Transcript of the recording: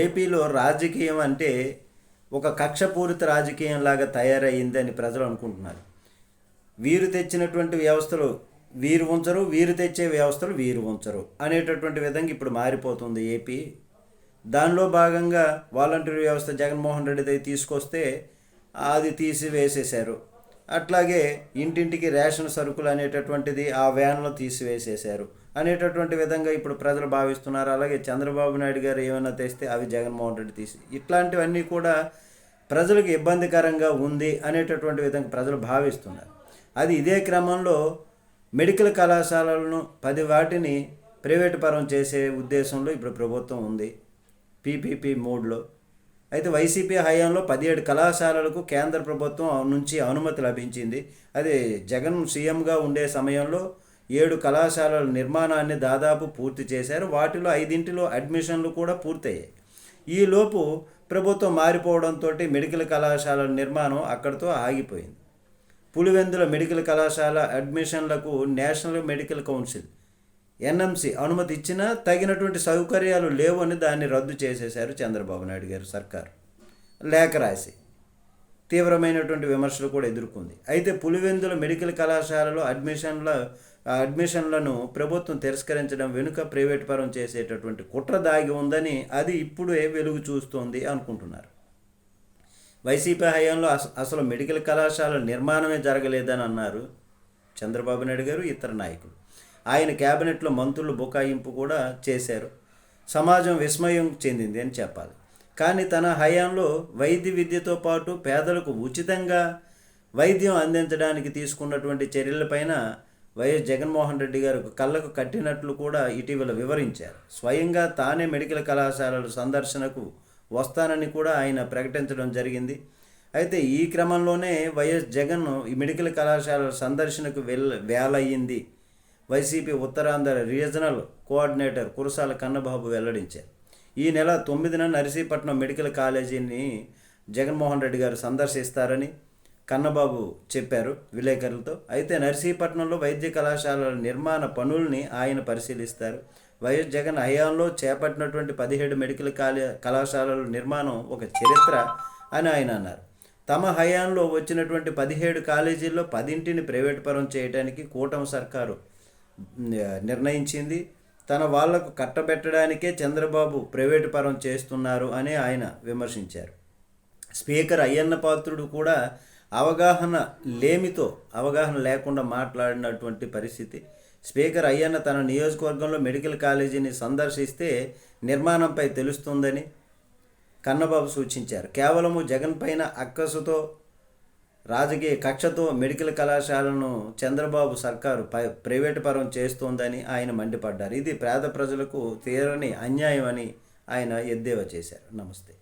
ఏపీలో రాజకీయం అంటే ఒక కక్షపూరిత రాజకీయం లాగా తయారయ్యిందని ప్రజలు అనుకుంటున్నారు. వీరు తెచ్చినటువంటి వ్యవస్థలు వీరు ఉంచరు వీరు తెచ్చే వ్యవస్థలు వీరు ఉంచరు అనేటటువంటి విధంగా ఇప్పుడు మారిపోతుంది ఏపీ. దానిలో భాగంగా వాలంటీర్ వ్యవస్థ జగన్మోహన్ రెడ్డి తీసుకొస్తే అది తీసివేసేశారు. అట్లాగే ఇంటింటికి రేషన్ సరుకులు అనేటటువంటిది ఆ వ్యాన్లో తీసివేసేశారు. అనేటటువంటి విధంగా ఇప్పుడు ప్రజలు భావిస్తున్నారు. అలాగే చంద్రబాబు నాయుడు గారు ఏమైనా తెస్తే అవి జగన్మోహన్ రెడ్డి తీసి ఇట్లాంటివన్నీ కూడా ప్రజలకు ఇబ్బందికరంగా ఉంది అనేటటువంటి విధంగా ప్రజలు భావిస్తున్నారు. అది ఇదే క్రమంలో మెడికల్ కళాశాలలను పది వాటిని ప్రైవేటు పరం చేసే ఉద్దేశంలో ఇప్పుడు ప్రభుత్వం ఉంది. పీపీపీ మోడ్లో. అయితే వైసీపీ హయాంలో పదిహేడు కళాశాలలకు కేంద్ర ప్రభుత్వం నుంచి అనుమతి లభించింది. అది జగన్ సీఎంగా ఉండే సమయంలో ఏడు కళాశాలల నిర్మాణాన్ని దాదాపు పూర్తి చేశారు. వాటిలో ఐదింటిలో అడ్మిషన్లు కూడా పూర్తయ్యాయి. ఈలోపు ప్రభుత్వం మారిపోవడంతో మెడికల్ కళాశాలల నిర్మాణం అక్కడితో ఆగిపోయింది. పులివెందుల మెడికల్ కళాశాల అడ్మిషన్లకు నేషనల్ మెడికల్ కౌన్సిల్ ఎన్ఎంసి అనుమతి ఇచ్చినా తగినటువంటి సౌకర్యాలు లేవని దాన్ని రద్దు చేసేశారు చంద్రబాబు నాయుడు గారు సర్కారు. లేఖ రాసి తీవ్రమైనటువంటి విమర్శలు కూడా ఎదుర్కొంది. అయితే పులివెందుల మెడికల్ కళాశాలలో అడ్మిషన్ల అడ్మిషన్లను ప్రభుత్వం తిరస్కరించడం వెనుక ప్రైవేట్ పరం చేసేటటువంటి కుట్ర దాగి ఉందని అది ఇప్పుడే వెలుగు చూస్తోంది అనుకుంటున్నారు. వైసీపీ హయాంలో అస అసలు మెడికల్ కళాశాల నిర్మాణమే జరగలేదని అన్నారు చంద్రబాబు నాయుడు గారు ఇతర నాయకులు. ఆయన క్యాబినెట్లో మంత్రులు బుకాయింపు కూడా చేశారు. సమాజం విస్మయం చెందింది అని చెప్పాలి. కానీ తన హయాంలో వైద్య విద్యతో పాటు పేదలకు ఉచితంగా వైద్యం అందించడానికి తీసుకున్నటువంటి చర్యలపైన వైఎస్ జగన్మోహన్ రెడ్డి గారు కళ్ళకు కట్టినట్లు కూడా ఇటీవల వివరించారు. స్వయంగా తానే మెడికల్ కళాశాలల సందర్శనకు వస్తానని కూడా ఆయన ప్రకటించడం జరిగింది. అయితే ఈ క్రమంలోనే వైఎస్ జగన్ ఈ మెడికల్ కళాశాలల సందర్శనకు వెల్ వేలయ్యింది. YCP Uttarandhra regional coordinator Kurasala Kannababu వెల్లడించారు. ఈ నెల తొమ్మిదిన నర్సీపట్నం మెడికల్ కాలేజీని జగన్మోహన్ రెడ్డి గారు సందర్శిస్తారని కన్నబాబు చెప్పారు విలేకరులతో. అయితే నర్సీపట్నంలో వైద్య కళాశాలల నిర్మాణ పనుల్ని ఆయన పరిశీలిస్తారు. వైఎస్ జగన్ హయాంలో చేపట్టినటువంటి పదిహేడు మెడికల్ కాలే కళాశాలల నిర్మాణం ఒక చరిత్ర అని ఆయన అన్నారు. తమ హయాంలో వచ్చినటువంటి పదిహేడు కాలేజీల్లో పదింటిని ప్రైవేట్ పరం చేయడానికి కూటమి సర్కారు నిర్ణయించింది. తన వాళ్ళకు కట్టబెట్టడానికే చంద్రబాబు ప్రైవేటు పరం చేస్తున్నారు అని ఆయన విమర్శించారు. స్పీకర్ అయ్యన్న పాత్రుడు కూడా అవగాహన లేమితో అవగాహన లేకుండా మాట్లాడినటువంటి పరిస్థితి. స్పీకర్ అయ్యన్న తన నియోజకవర్గంలో మెడికల్ కాలేజీని సందర్శిస్తే నిర్మాణంపై తెలుస్తుందని కన్నబాబు సూచించారు. కేవలము జగన్ పైన అక్కసుతో రాజకీయ కక్షతో మెడికల్ కళాశాలను చంద్రబాబు సర్కారు పై ప్రైవేటు పరం చేస్తోందని ఆయన మండిపడ్డారు. ఇది పేద ప్రజలకు తీరని అన్యాయం అని ఆయన ఎద్దేవా చేశారు. నమస్తే.